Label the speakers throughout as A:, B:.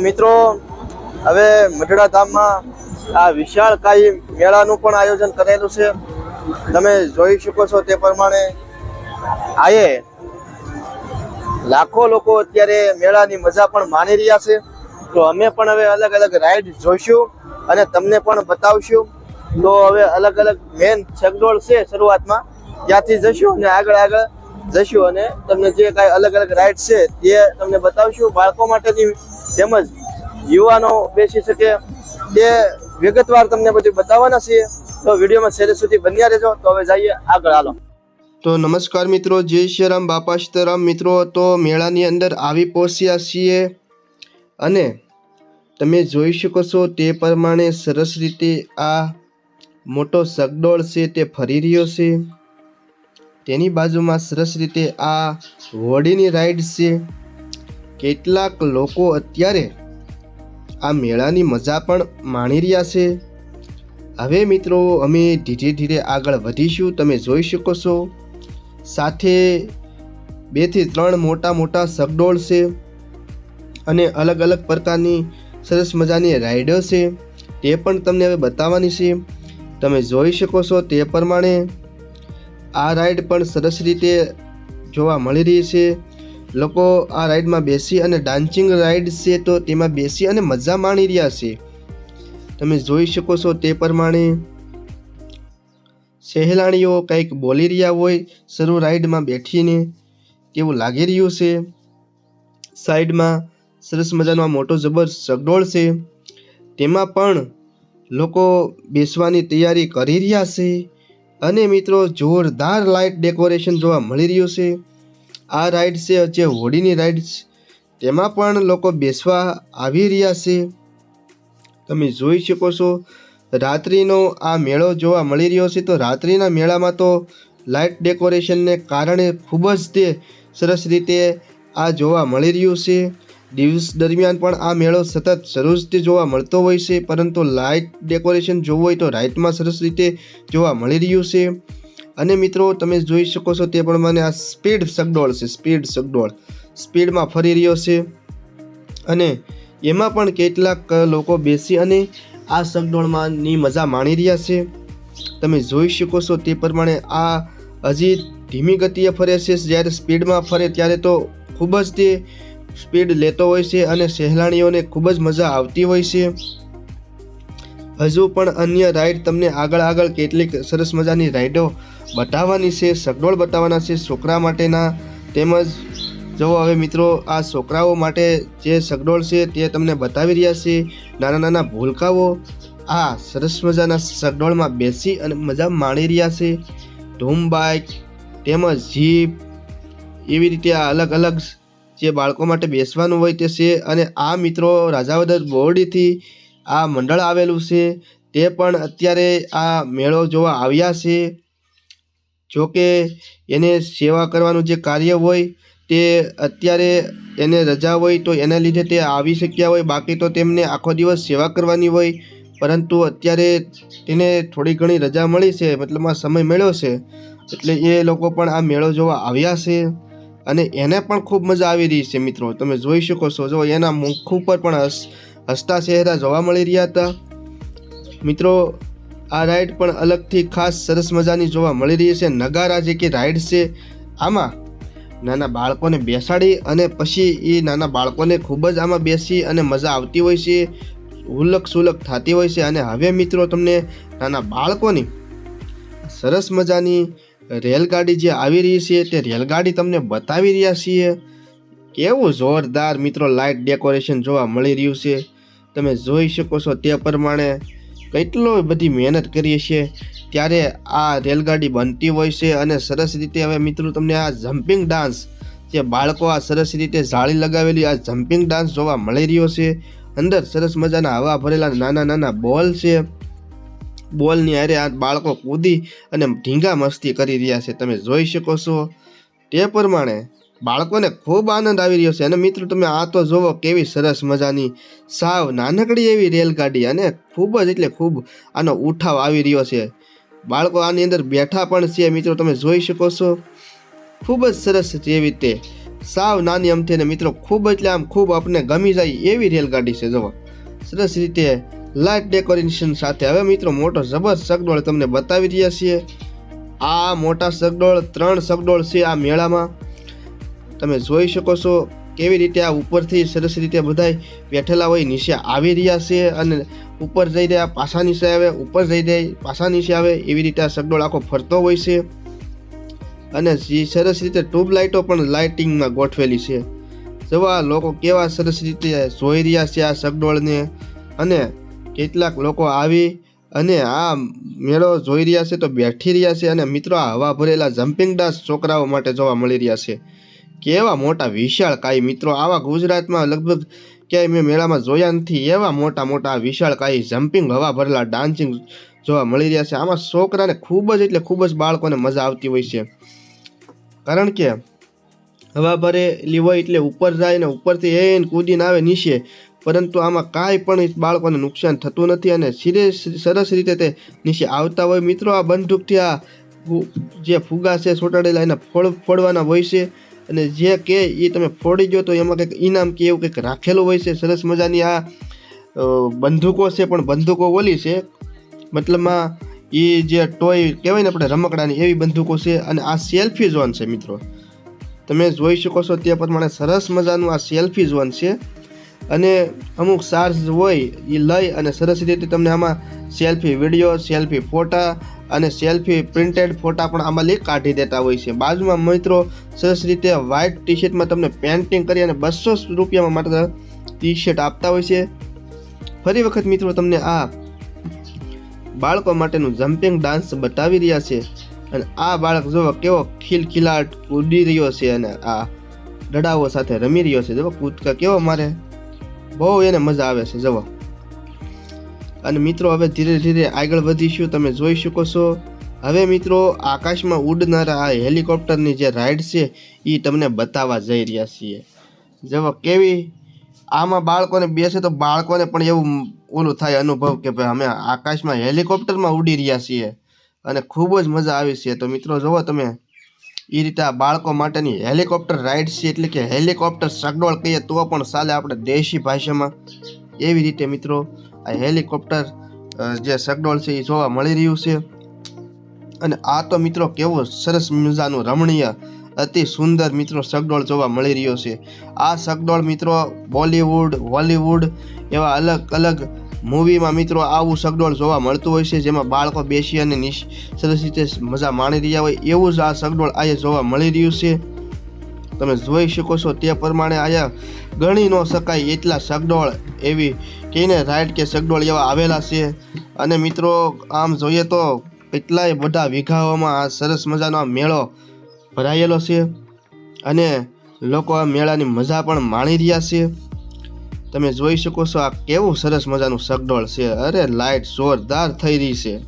A: મિત્રો, હવે મઢડા ધામમાં આ વિશાળ કાય મેળાનું પણ આયોજન કરેલું છે. તમે જોઈ શકો છો તે પ્રમાણે આયે લાખો લોકો અત્યારે મેળાની મજા પણ માણી રહ્યા છે. તો અમે પણ હવે અલગ અલગ રાઈડ જોઈશું અને તમને પણ બતાવશું. તો હવે અલગ અલગ મેન છગડોળ છે શરૂઆતમાં. ત્યાંથી જશું અને આગળ આગળ જશું અને તમને જે કાંઈ અલગ અલગ રાઈડ છે તે તમને બતાવશું. બાળકો માટેની તેમજ યુવાનો બેસી શકે. તે વિગતવાર તમને બધું બતાવવાના છીએ. તો વિડીયોમાં છેલ્લે સુધી બન્યા રહેજો. તો હવે જઈએ આગળ. હાલો. તો નમસ્કાર મિત્રો, જય શ્રી રામ. બાપા સીતારામ મિત્રો, તો મેળાની અંદર આવી પહોંચ્યા છીએ. અને તમે જોઈ શકો છો તે પ્રમાણે સરસ રીતે આ મોટો સગડોળ છે તે ફરી રહ્યો છે. તેની બાજુમાં સરસ રીતે આ હોડીની રાઈડ છે. કેટલાક લોકો અત્યારે આ મેળાની મજા પણ માણી રહ્યા છે. હવે મિત્રો, અમે ધીરે ધીરે આગળ વધીશું. તમે જોઈ શકો છો, સાથે બેથી ત્રણ મોટા મોટા સગડોળ છે અને અલગ અલગ પ્રકારની સરસ મજાની રાઈડો છે. તે પણ તમને હવે બતાવવાની છે. તમે જોઈ શકો છો તે પ્રમાણે આ રાઈડ પણ સરસ રીતે જોવા મળી રહી છે. લોકો આ રાઇડમાં બેસી અને ડાન્સિંગ રાઈડ છે તો તેમાં બેસી અને મજા માણી રહ્યા છે. તમે જોઈ શકો છો તે પ્રમાણે સહેલાણીઓ કંઈક બોલી રહ્યા હોય શરૂ રાઈડમાં બેઠીને તેવું લાગી રહ્યું છે. સાઈડમાં સરસ મજાનો મોટો જબર સગડોળ છે. તેમાં પણ લોકો બેસવાની તૈયારી કરી રહ્યા છે અને મિત્રો જોરદાર લાઇટ ડેકોરેશન જોવા મળી રહ્યું છે. આ રાઈડ છે, જે હોડીની રાઈડ છે. તેમાં પણ લોકો બેસવા આવી રહ્યા છે. તમે જોઈ શકો છો, રાત્રિનો આ મેળો જોવા મળી રહ્યો છે. તો રાત્રિના મેળામાં તો લાઇટ ડેકોરેશનને કારણે ખૂબ જ તે સરસ રીતે આ જોવા મળી રહ્યું છે. દિવસ દરમિયાન પણ આ મેળો સતત સરસ રીતે જોવા મળતો હોય છે. પરંતુ લાઇટ ડેકોરેશન જોવું હોય તો રાઇટમાં સરસ રીતે જોવા મળી રહ્યું છે. અને મિત્રો, તમે જોઈ શકો છો તે પ્રમાણે આ સ્પીડ સગડોળ છે, સ્પીડ સગડોળ. સ્પીડમાં ફરી રહ્યો છે અને એમાં પણ કેટલાક લોકો બેસી અને આ સગડોળમાંની મજા માણી રહ્યા છે. તમે જોઈ શકો છો તે પ્રમાણે આ હજી ધીમી ગતિએ ફરે છે. જ્યારે સ્પીડમાં ફરે ત્યારે તો ખૂબ જ તે સ્પીડ લેતો હોય છે અને સહેલાણીઓને ખૂબ જ મજા આવતી હોય છે. હજુ પણ અન્ય રાઇડ તમને આગળ આગળ કેટલીક સરસ મજાની રાઈડો બતાવવાની છે સગડોળ બતાવવાના છે છોકરા માટેના તેમજ જો હવે મિત્રો આ છોકરાઓ માટે જે સગડોળ છે તે તમને બતાવી રહ્યા છે, નાના નાના ભૂલકાઓ, આ સરસ મજાના સગડોળમાં બેસી અને મજા માણી રહ્યા છે. ધૂમ બાઇક તેમજ જીપ એવી રીતે આ અલગ અલગ જે બાળકો માટે બેસવાનું હોય તે છે અને આ મિત્રો રાજાવદર બોરડીથી આ મંડળ આવેલું છે. તે પણ અત્યારે આ મેળો જોવા આવ્યા છે. જોકે એને સેવા કરવાનું જે કાર્ય હોય તે અત્યારે એને રજા હોય તો એના લીધે તે આવી શક્યા હોય, બાકી તો તેમને આખો દિવસ સેવા કરવાની હોય, પરંતુ અત્યારે તેને થોડી ઘણી રજા મળી છે મતલબમાં સમય મળ્યો છે, એટલે એ લોકો પણ આ મેળો જોવા આવ્યા છે અને એને પણ ખૂબ મજા આવી રહી છે મિત્રો. તમે જોઈ શકો છો, જો એના મુખ ઉપર પણ હસ, હસતા ચહેરા જોવા મળી રહ્યા હતા. મિત્રો આ રાઇડ પણ અલગથી ખાસ સરસ મજાની જોવા મળી રહી છે. નગારા જે કે રાઈડ છે. આમાં નાના બાળકોને બેસાડી અને પછી એ નાના બાળકોને ખૂબ જ આમાં બેસી અને મજા આવતી હોય છે. ઉલક સુલક થતી હોય છે અને હવે મિત્રો તમને નાના બાળકોની સરસ મજાની રેલગાડી જે આવી રહી છે તે રેલગાડી તમને બતાવી રહ્યા છીએ. કેવું જોરદાર મિત્રો લાઇટ ડેકોરેશન જોવા મળી રહ્યું છે. તમે જોઈ શકો છો તે પ્રમાણે કેટલો બધી મહેનત કરીએ છીએ. ત્યારે આ રેલગાડી બનતી હોય છે અને સરસ રીતે હવે મિત્રો તમને આ જમ્પિંગ ડાન્સ જે બાળકો આ સરસ રીતે જાળી લગાવેલી આ જમ્પિંગ ડાન્સ જોવા મળી રહ્યો છે. અંદર સરસ મજાના હવા ભરેલા નાના નાના બોલ છે. બોલની હારે આ બાળકો કૂદી અને ઢીંગા મસ્તી કરી રહ્યા છે. તમે જોઈ શકો છો. તે પ્રમાણે બાળકોને ખૂબ આનંદ આવી રહ્યો છે. અને મિત્રો, તમે આ તો જોવો કેવી સરસ મજાની સાવ નાનકડી એવી રેલગાડી અને ખૂબ જ એટલે ખૂબ આનો ઉઠાવ આવી રહ્યો છે. બાળકો આની અંદર બેઠા પણ છે. મિત્રો, તમે જોઈ શકો છો. ખૂબ જ સરસ જેવી રીતે. સાવ નાની અમથી અને મિત્રો, ખૂબ એટલે આમ ખૂબ આપને ગમી જાય એવી રેલગાડી છે. જુઓ. સરસ રીતે લાઇટ ડેકોરેશન સાથે. હવે મિત્રો, મોટો જબરજસ્ત સગડોળ તમને બતાવી રહ્યા છીએ. આ મોટા સગડોળ, ત્રણ સગડોળ છે આ મેળામાં. તમે જોઈ શકો છો કેવી રીતે આ ઉપરથી સરસ રીતે બધાય બેઠેલા હોય, નીચે આવી રહ્યા છે અને ઉપર જઈ રહ્યા, પાછા નીચે આવે, ઉપર જઈ રહ્યા, પાછા નીચે આવે એવી રીતે આ સગડોળ આખો ફરતો હોય છે. અને જે સરસ રીતે ટ્યુબલાઇટો પણ લાઇટિંગમાં ગોઠવેલી છે. જવા લોકો કેવા સરસ રીતે જોઈ રહ્યા છે આ સગડોળને અને કેટલાક લોકો આવી અને આ મેળો જોઈ રહ્યા છે તો બેઠી રહ્યા છે અને મિત્રો આ હવા ભરેલા જમ્પિંગ ડાસ છોકરાઓ માટે જોવા મળી રહ્યા છે. કેવા મોટા વિશાળ કાય મિત્રો? આવા ગુજરાતમાં લગભગ ક્યાંય મેં મેળામાં જોયા નથી. એવા મોટા મોટા વિશાળ કાય જમ્પિંગ હવા ભરેલા ડાન્સિંગ જોવા મળી રહ્યા છે. આમાં છોકરાને ખૂબ જ એટલે ખૂબ જ બાળકોને મજા આવતી હોય છે. કારણ કે હવા ભરેલી હોય એટલે ઉપર જાય ને ઉપરથી એને કૂદીને આવે નીચે. પરંતુ આમાં કાંઈ પણ બાળકોને નુકસાન થતું નથી અને સિરિયસ સરસ રીતે તે નીચે આવતા હોય. મિત્રો, આ બંદૂકથી આ જે ફુગા છે ચોંટાડેલા એને ફોડ ફોડવાના હોય છે. અને જે કે એ તમે ફોડી જો તો એમાં કંઈક ઇનામ કે એવું કંઈક રાખેલું હોય છે, સરસ મજાની આ બંદૂકો છે, પણ બંદૂકો ઓલી છે. મતલબમાં એ જે ટોય કહેવાય ને આપણે રમકડાની, એવી બંદૂકો છે અને આ સેલ્ફી ઝોન છે મિત્રો. તમે જોઈ શકો છો તે પ્રમાણે સરસ મજાનું આ સેલ્ફી ઝોન છે. અને અમુક સાર્સ હોય એ લઈ અને સરસ રીતે તમને આમાં સેલ્ફી વીડિયો સેલ્ફી ફોટા અને સેલ્ફી પ્રિન્ટેડ ફોટા પણ આમાં લઈ કાઢી દેતા હોય છે. બાજુમાં મિત્રો સરસ રીતે વ્હાઇટ ટી શર્ટમાં તમને પેન્ટિંગ કરી અને બસો રૂપિયામાં માત્ર ટી શર્ટ આપતા હોય છે. ફરી વખત મિત્રો તમને આ બાળકો માટેનું જમ્પિંગ ડાન્સ બતાવી રહ્યા છે અને આ બાળક જો કેવો ખીલખીલાટ કૂદી રહ્યો છે અને આ દડાઓ સાથે રમી રહ્યો છે. જો કૂદકા કેવો મારે? બહુ એને મજા આવે છે જવા અને મિત્રો, હવે ધીરે ધીરે આગળ વધીશું, તમે જોઈ શકો છો. હવે મિત્રો, આકાશમાં ઉડનારા આ હેલિકોપ્ટરની જે રાઈડ છે, એ તમને બતાવવા જઈ રહ્યા છીએ. જવો કેવી આમાં બાળકોને બેસે તો બાળકોને પણ એવું ઓલું થાય અનુભવ કે ભાઈ અમે આકાશમાં હેલિકોપ્ટરમાં ઉડી રહ્યા છીએ. અને ખૂબ જ મજા આવી છે. તો મિત્રો, જુઓ તમે એ રીતે આ બાળકો માટેની હેલિકોપ્ટર રાઇડ છે, એટલે કે હેલિકોપ્ટર સગડોળ કહીએ તો પણ ચાલે આપણે દેશી ભાષામાં. એવી રીતે મિત્રો, આ હેલિકોપ્ટર જે સગડોળ છે એ જોવા મળી રહ્યું છે. અને આ તો મિત્રો કેવો સરસ મજાનું રમણીય, અતિ સુંદર મિત્રો સગડોળ જોવા મળી રહ્યો છે. આ સગડોળ મિત્રો બોલિવૂડ, હોલિવૂડ એવા અલગ અલગ મૂવીમાં મિત્રો આવું સગડોળ જોવા મળતું હોય છે, જેમાં બાળકો બેસી અને નિશ સરસ રીતે મજા માણી રહ્યા હોય, એવું જ આ સગડોળ આજે જોવા મળી રહ્યું છે. તમે જોઈ શકો છો તે પ્રમાણે આયા ગણી ન શકાય એટલા સગડોળ એવી કહીને રાઈટ કે સગડોળ એવા આવેલા છે. અને મિત્રો, આમ જોઈએ તો કેટલાય બધા વિઘાઓમાં આ સરસ મજાનો આ મેળો ભરાયેલો છે. અને લોકો આ મેળાની મજા પણ માણી રહ્યા છે. તમે જોઈ શકો છો આ કેવું સરસ મજાનું સગડોળ છે. અરે લાઇટ જોરદાર થઈ રહી છે.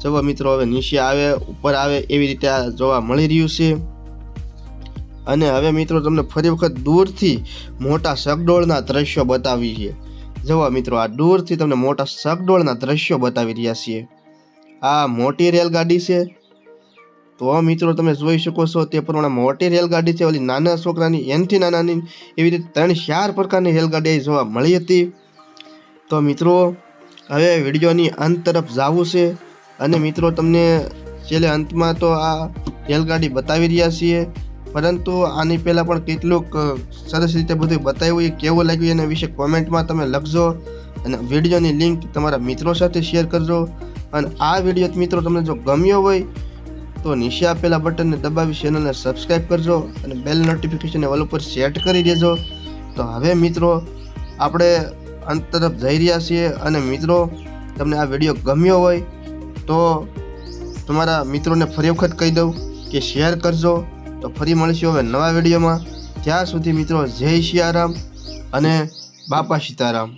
A: જવા મિત્રો, હવે નીચે આવે, ઉપર આવે એવી રીતે આ જોવા મળી રહ્યું છે. અને હવે મિત્રો, તમને ફરી વખત દૂરથી મોટા સગડોળના દ્રશ્યો બતાવી છે. જવા મિત્રો, આ દૂરથી તમને મોટા સગડોળના દ્રશ્યો બતાવી રહ્યા છીએ. આ મોટી રેલગાડી છે. તો મિત્રો તમે જોઈ શકો છો, તે પ્રમાણે મોટી રેલગાડી છે, ઓલી નાના છોકરાની, એનથી નાનાની, એવી રીતે ત્રણ ચાર પ્રકારની રેલગાડી જોવા મળી હતી. તો મિત્રો, હવે વિડીયોની અંત તરફ જવું છે અને મિત્રો, તમને છેલ્લે અંતમાં તો આ રેલગાડી બતાવી રહ્યા છીએ, પરંતુ આની પહેલાં પણ કેટલુંક સરસ રીતે બધું બતાવ્યું, એ કેવું લાગ્યું એના વિશે કોમેન્ટમાં તમે લખજો અને વિડીયોની લિંક તમારા મિત્રો સાથે શેર કરજો. અને આ વીડિયો મિત્રો તમને જો ગમ્યો હોય તો નીચે આપેલા બટનને દબાવી ચેનલને સબસ્ક્રાઈબ કરજો અને બેલ નોટિફિકેશન ઓલ ઉપર સેટ કરી દેજો. તો હવે મિત્રો, આપણે અંત તરફ જઈ રહ્યા છીએ અને મિત્રો, તમને આ વીડિયો ગમ્યો હોય તો તમારા મિત્રોને ફરી વખત કહી દઉં કે શેર કરજો. તો ફરી મળીશું હવે નવા વિડીયોમાં ત્યાં સુધી મિત્રો, જય સિયારામ અને બાપા સીતારામ.